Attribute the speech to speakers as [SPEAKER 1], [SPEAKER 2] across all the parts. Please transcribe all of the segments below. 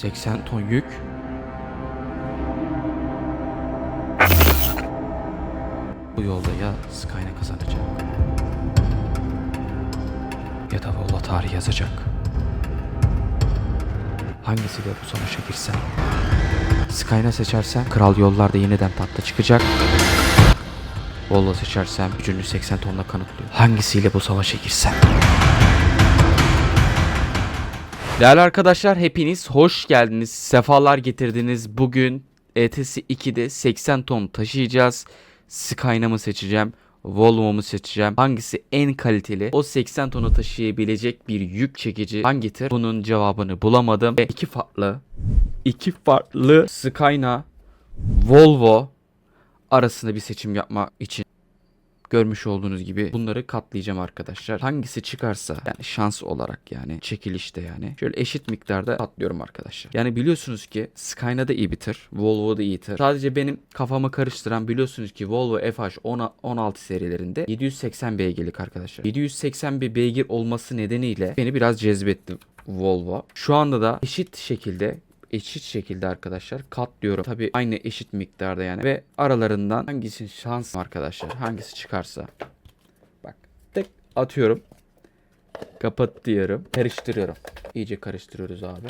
[SPEAKER 1] 80 ton yük. Bu yolda ya Skyne kazanacak. Ya da Volvo tarih yazacak. Hangisiyle bu savaşa girsem? Skyne seçersem kral yollarda yeniden tahta çıkacak. Volvo seçersem gücünü 80 tonla kanıtlıyor. Hangisiyle bu savaşa girsem? Değerli arkadaşlar hepiniz hoş geldiniz. Sefalar getirdiniz. Bugün ETS 2'de 80 ton taşıyacağız. Skyline'ımı seçeceğim. Volvo'mu seçeceğim. Hangisi en kaliteli? O 80 tonu taşıyabilecek bir yük çekici hangidir? Bunun cevabını bulamadım. Ve iki farklı iki farklı Skyna Volvo arasında bir seçim yapmak için görmüş olduğunuz gibi bunları katlayacağım arkadaşlar. Hangisi çıkarsa yani şans olarak yani çekilişte yani şöyle eşit miktarda katlıyorum arkadaşlar. Yani biliyorsunuz ki Skyna da iyi bir tır. Volvo da iyi tır. Sadece benim kafamı karıştıran biliyorsunuz ki Volvo FH 10 16 serilerinde 780 beygirlik arkadaşlar. 780 bir beygir olması nedeniyle beni biraz cezbetti Volvo. Şu anda da eşit şekilde eşit şekilde arkadaşlar katlıyorum. Tabi aynı eşit miktarda yani. Ve aralarından hangisi şans arkadaşlar. Hangisi çıkarsa. Bak tek atıyorum. Kapat diyorum. Karıştırıyorum. İyice karıştırıyoruz abi.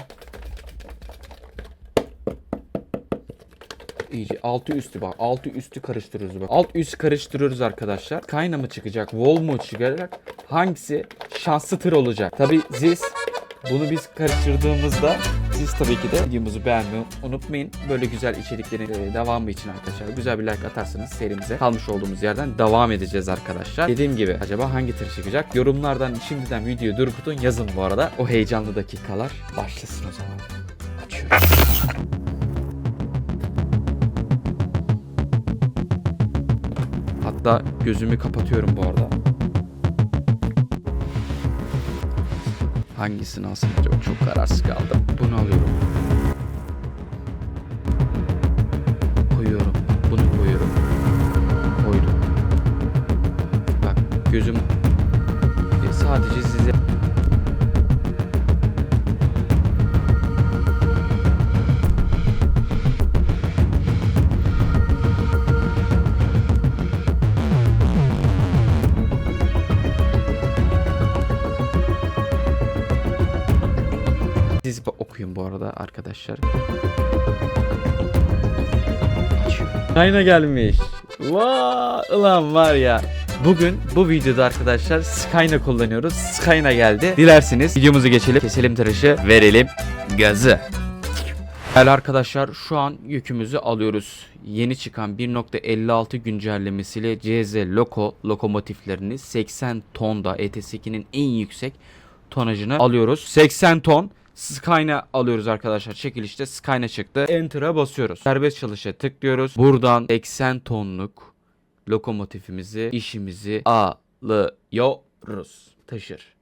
[SPEAKER 1] İyice altı üstü bak. Altı üstü karıştırıyoruz bak. Alt üst karıştırıyoruz arkadaşlar. Kayna mı çıkacak? Vol mu çıkacak? Hangisi şanslı tır olacak? Tabi siz bunu biz karıştırdığımızda siz tabii ki de videomuzu beğenmeyi unutmayın. Böyle güzel içeriklerin e, devamı için arkadaşlar güzel bir like atarsanız serimize kalmış olduğumuz yerden devam edeceğiz arkadaşlar. Dediğim gibi acaba hangi tır çıkacak? Yorumlardan şimdiden videoyu durgutun yazın bu arada. O heyecanlı dakikalar başlasın o zaman. Açıyorum. Hatta gözümü kapatıyorum bu arada. Hangisini alsam acaba? Çok kararsız kaldım. Bunu alıyorum. Koyuyorum. Bunu koyuyorum. Koydum. Bak gözüm e, sadece bu- okuyun bu arada arkadaşlar. Ayna gelmiş. Vaa ulan var ya. Bugün bu videoda arkadaşlar Skyna kullanıyoruz. Skyna geldi. Dilerseniz videomuzu geçelim. Keselim tıraşı. Verelim gazı. Değerli arkadaşlar şu an yükümüzü alıyoruz. Yeni çıkan 1.56 güncellemesiyle CZ Loco lokomotiflerini 80 tonda ETS2'nin en yüksek tonajını alıyoruz. 80 ton Skyna alıyoruz arkadaşlar. Çekilişte Skyna çıktı. Enter'a basıyoruz. Serbest çalışa tıklıyoruz. Buradan 80 tonluk lokomotifimizi, işimizi alıyoruz. Taşır.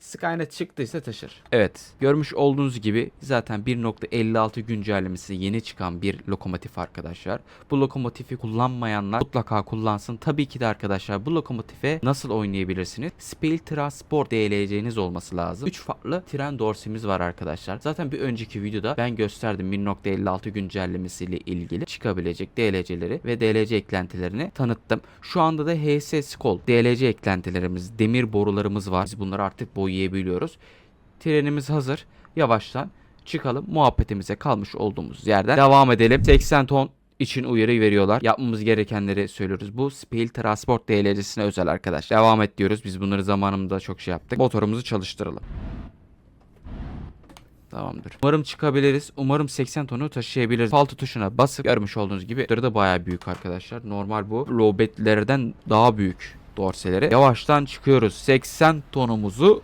[SPEAKER 1] Skynet çıktıysa taşır. Evet. Görmüş olduğunuz gibi zaten 1.56 güncellemesi yeni çıkan bir lokomotif arkadaşlar. Bu lokomotifi kullanmayanlar mutlaka kullansın. Tabii ki de arkadaşlar bu lokomotife nasıl oynayabilirsiniz? Spell Transport DLC'niz olması lazım. 3 farklı tren dorsimiz var arkadaşlar. Zaten bir önceki videoda ben gösterdim 1.56 güncellemesiyle ilgili çıkabilecek DLC'leri ve DLC eklentilerini tanıttım. Şu anda da HS Skol DLC eklentilerimiz, demir borularımız var. Biz bunları artık boyayabiliyoruz. Trenimiz hazır. Yavaştan çıkalım. Muhabbetimize kalmış olduğumuz yerden devam edelim. 80 ton için uyarı veriyorlar. Yapmamız gerekenleri söylüyoruz. Bu Spell Transport DLC'sine özel arkadaş. Devam et diyoruz. Biz bunları zamanında çok şey yaptık. Motorumuzu çalıştıralım. Tamamdır. Umarım çıkabiliriz. Umarım 80 tonu taşıyabiliriz. Altı tuşuna basıp görmüş olduğunuz gibi Dırı da bayağı büyük arkadaşlar. Normal bu lobetlerden daha büyük dorseleri. Yavaştan çıkıyoruz. 80 tonumuzu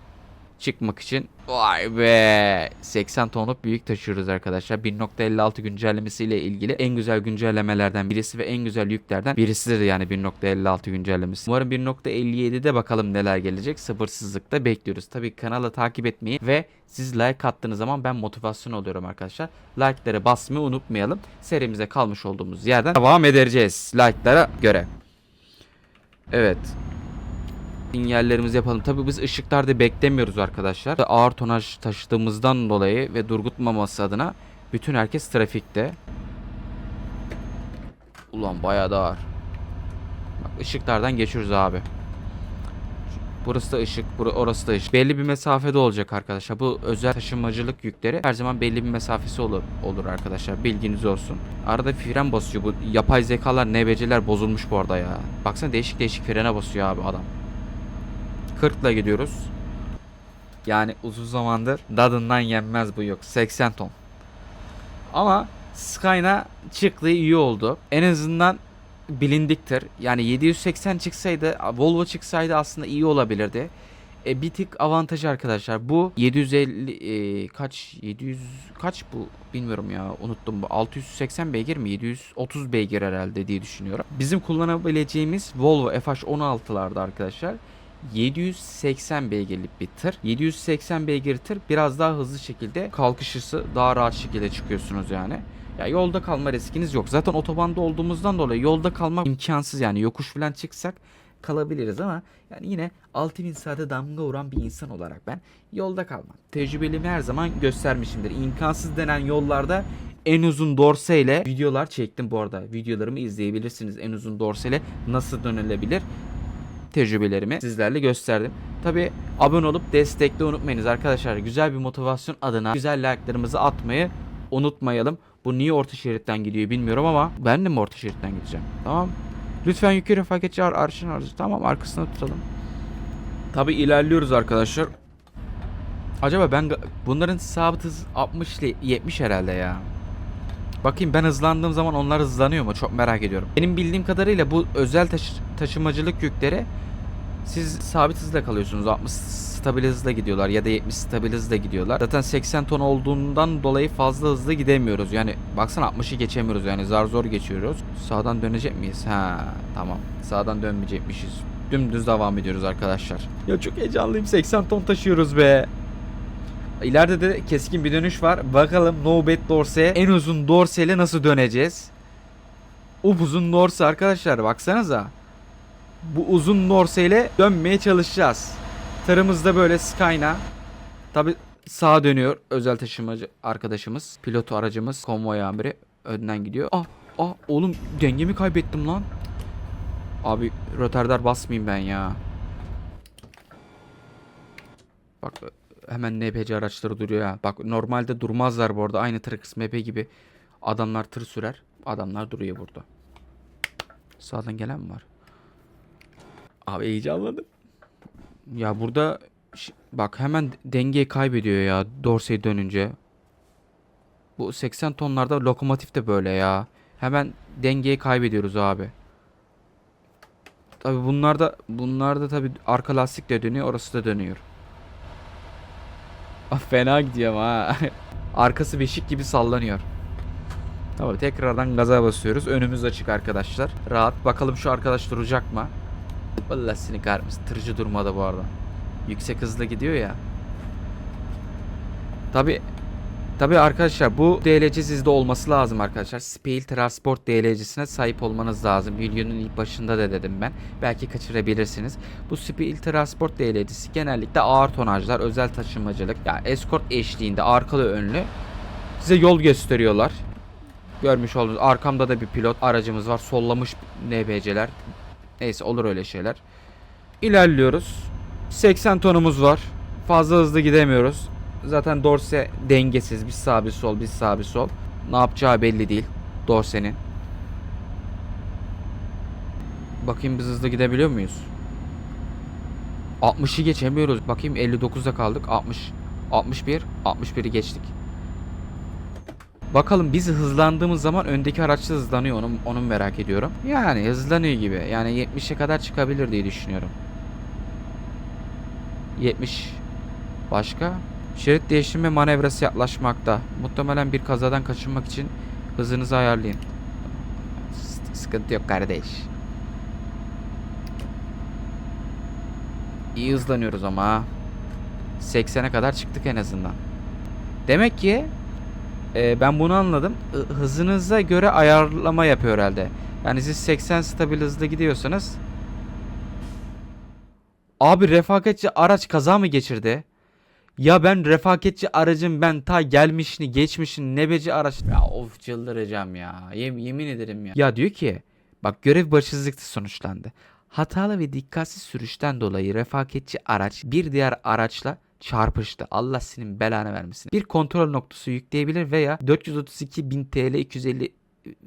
[SPEAKER 1] çıkmak için. Vay be! 80 tonluk büyük taşıyoruz arkadaşlar. 1.56 güncellemesiyle ilgili en güzel güncellemelerden birisi ve en güzel yüklerden birisidir yani 1.56 güncellemesi. Umarım 1.57'de bakalım neler gelecek. Sabırsızlıkla bekliyoruz. Tabi kanalı takip etmeyi ve siz like attığınız zaman ben motivasyon oluyorum arkadaşlar. Like'ları basmayı unutmayalım. Serimize kalmış olduğumuz yerden devam edeceğiz. Like'lara göre. Evet sinyallerimizi yapalım. Tabii biz ışıklarda beklemiyoruz arkadaşlar. Ağır tonaj taşıdığımızdan dolayı ve durgutmaması adına bütün herkes trafikte. Ulan bayağı da ağır. Bak ışıklardan geçiyoruz abi. Burası da ışık, bura, orası da ışık. Belli bir mesafede olacak arkadaşlar. Bu özel taşımacılık yükleri her zaman belli bir mesafesi olur olur arkadaşlar. Bilginiz olsun. Arada fren basıyor. Bu yapay zekalar, nebeciler bozulmuş bu arada ya. Baksana değişik değişik frene basıyor abi adam. 40 ile gidiyoruz. Yani uzun zamandır dadından yenmez bu yok. 80 ton. Ama Skyna çıktığı iyi oldu. En azından bilindiktir. Yani 780 çıksaydı, Volvo çıksaydı aslında iyi olabilirdi. E, bir tık avantajı arkadaşlar. Bu 750 e, kaç 700 kaç bu bilmiyorum ya unuttum. Bu 680 beygir mi? 730 beygir herhalde diye düşünüyorum. Bizim kullanabileceğimiz Volvo FH16'larda arkadaşlar 780 beygirlik bir tır. 780 beygir tır biraz daha hızlı şekilde kalkışısı daha rahat şekilde çıkıyorsunuz yani. Ya yolda kalma riskiniz yok. Zaten otobanda olduğumuzdan dolayı yolda kalmak imkansız yani. Yokuş falan çıksak kalabiliriz ama yani yine 6000 saate damga vuran bir insan olarak ben yolda kalmam. Tecrübelimi her zaman göstermişimdir. İmkansız denen yollarda en uzun dorse ile videolar çektim bu arada. Videolarımı izleyebilirsiniz. En uzun dorse ile nasıl dönülebilir tecrübelerimi sizlerle gösterdim. Tabi abone olup destekle unutmayınız arkadaşlar. Güzel bir motivasyon adına güzel like'larımızı atmayı unutmayalım. Bu niye orta şeritten gidiyor bilmiyorum ama ben de mi orta şeritten gideceğim? Tamam. Lütfen yükü refakatçi ar arşın arzu. Tamam arkasına tutalım. Tabi ilerliyoruz arkadaşlar. Acaba ben bunların sabit hız 60 ile 70 herhalde ya. Bakayım ben hızlandığım zaman onlar hızlanıyor mu? Çok merak ediyorum. Benim bildiğim kadarıyla bu özel taşı- taşımacılık yükleri siz sabit hızla kalıyorsunuz. 60 stabil hızla gidiyorlar ya da 70 stabil hızla gidiyorlar. Zaten 80 ton olduğundan dolayı fazla hızlı gidemiyoruz. Yani baksana 60'ı geçemiyoruz yani zar zor geçiyoruz. Sağdan dönecek miyiz? Ha tamam. Sağdan dönmeyecekmişiz. Dümdüz devam ediyoruz arkadaşlar. Ya çok heyecanlıyım. 80 ton taşıyoruz be. İleride de keskin bir dönüş var. Bakalım no bet dorse en uzun dorse ile nasıl döneceğiz? Upuzun dorse arkadaşlar baksanıza. Bu uzun dorse ile dönmeye çalışacağız. Tırımız da böyle Skyna. Tabi sağa dönüyor özel taşımacı arkadaşımız. Pilot aracımız konvoy amiri önden gidiyor. Ah ah oğlum dengemi kaybettim lan. Abi rotardar basmayayım ben ya. Bak hemen NPC araçları duruyor ya. Bak normalde durmazlar bu arada. Aynı Trax MP gibi adamlar tır sürer. Adamlar duruyor burada. Sağdan gelen mi var? Abi heyecanladım. Ya burada bak hemen dengeyi kaybediyor ya Dorsey dönünce. Bu 80 tonlarda lokomotif de böyle ya. Hemen dengeyi kaybediyoruz abi. Tabi bunlarda bunlarda tabi arka lastik de dönüyor, orası da dönüyor. Ah, fena gidiyor ama ha. Arkası beşik gibi sallanıyor. Tamam tekrardan gaza basıyoruz. Önümüz açık arkadaşlar. Rahat. Bakalım şu arkadaş duracak mı? Vallahi seni kahretmesin. Tırcı durmadı bu arada. Yüksek hızla gidiyor ya. Tabi Tabi arkadaşlar bu DLC sizde olması lazım arkadaşlar. Spale Transport DLC'sine sahip olmanız lazım. Videonun ilk başında da dedim ben. Belki kaçırabilirsiniz. Bu Spale Transport DLC'si genellikle ağır tonajlar, özel taşımacılık, yani escort eşliğinde arkalı önlü size yol gösteriyorlar. Görmüş olduğunuz arkamda da bir pilot aracımız var. Sollamış NBC'ler. Neyse olur öyle şeyler. İlerliyoruz. 80 tonumuz var. Fazla hızlı gidemiyoruz. Zaten Dorse dengesiz. Bir sağ bir sol, bir sağ bir sol. Ne yapacağı belli değil Dorse'nin. Bakayım biz hızlı gidebiliyor muyuz? 60'ı geçemiyoruz. Bakayım 59'da kaldık. 60 61 61'i geçtik. Bakalım biz hızlandığımız zaman öndeki araç da hızlanıyor. Onu, onu merak ediyorum. Yani hızlanıyor gibi. Yani 70'e kadar çıkabilir diye düşünüyorum. 70 Başka? Şerit değiştirme manevrası yaklaşmakta. Muhtemelen bir kazadan kaçınmak için hızınızı ayarlayın. Sıkıntı yok kardeş. İyi hızlanıyoruz ama ha. 80'e kadar çıktık en azından. Demek ki e, ben bunu anladım. Hı- Hızınıza göre ayarlama yapıyor herhalde. Yani siz 80 stabil hızda gidiyorsanız Abi refakatçi araç kaza mı geçirdi? Ya ben refakatçi aracın ben ta gelmişini geçmişini nebeci araç. Ya of çıldıracağım ya. Yem- yemin ederim ya. Ya diyor ki bak görev başarısızlıkla sonuçlandı. Hatalı ve dikkatsiz sürüşten dolayı refakatçi araç bir diğer araçla çarpıştı. Allah senin belanı vermesin. Bir kontrol noktası yükleyebilir veya 432 bin TL 250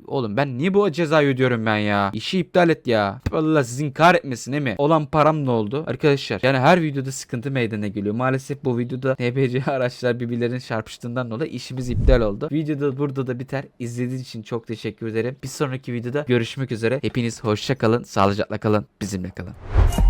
[SPEAKER 1] Oğlum ben niye bu cezayı ödüyorum ben ya? İşi iptal et ya. Allah sizin kahretmesin değil mi? Olan param ne oldu? Arkadaşlar yani her videoda sıkıntı meydana geliyor. Maalesef bu videoda TPC araçlar birbirlerine çarpıştığından dolayı işimiz iptal oldu. Videoda burada da biter. İzlediğiniz için çok teşekkür ederim. Bir sonraki videoda görüşmek üzere. Hepiniz hoşça kalın, sağlıcakla kalın, bizimle kalın.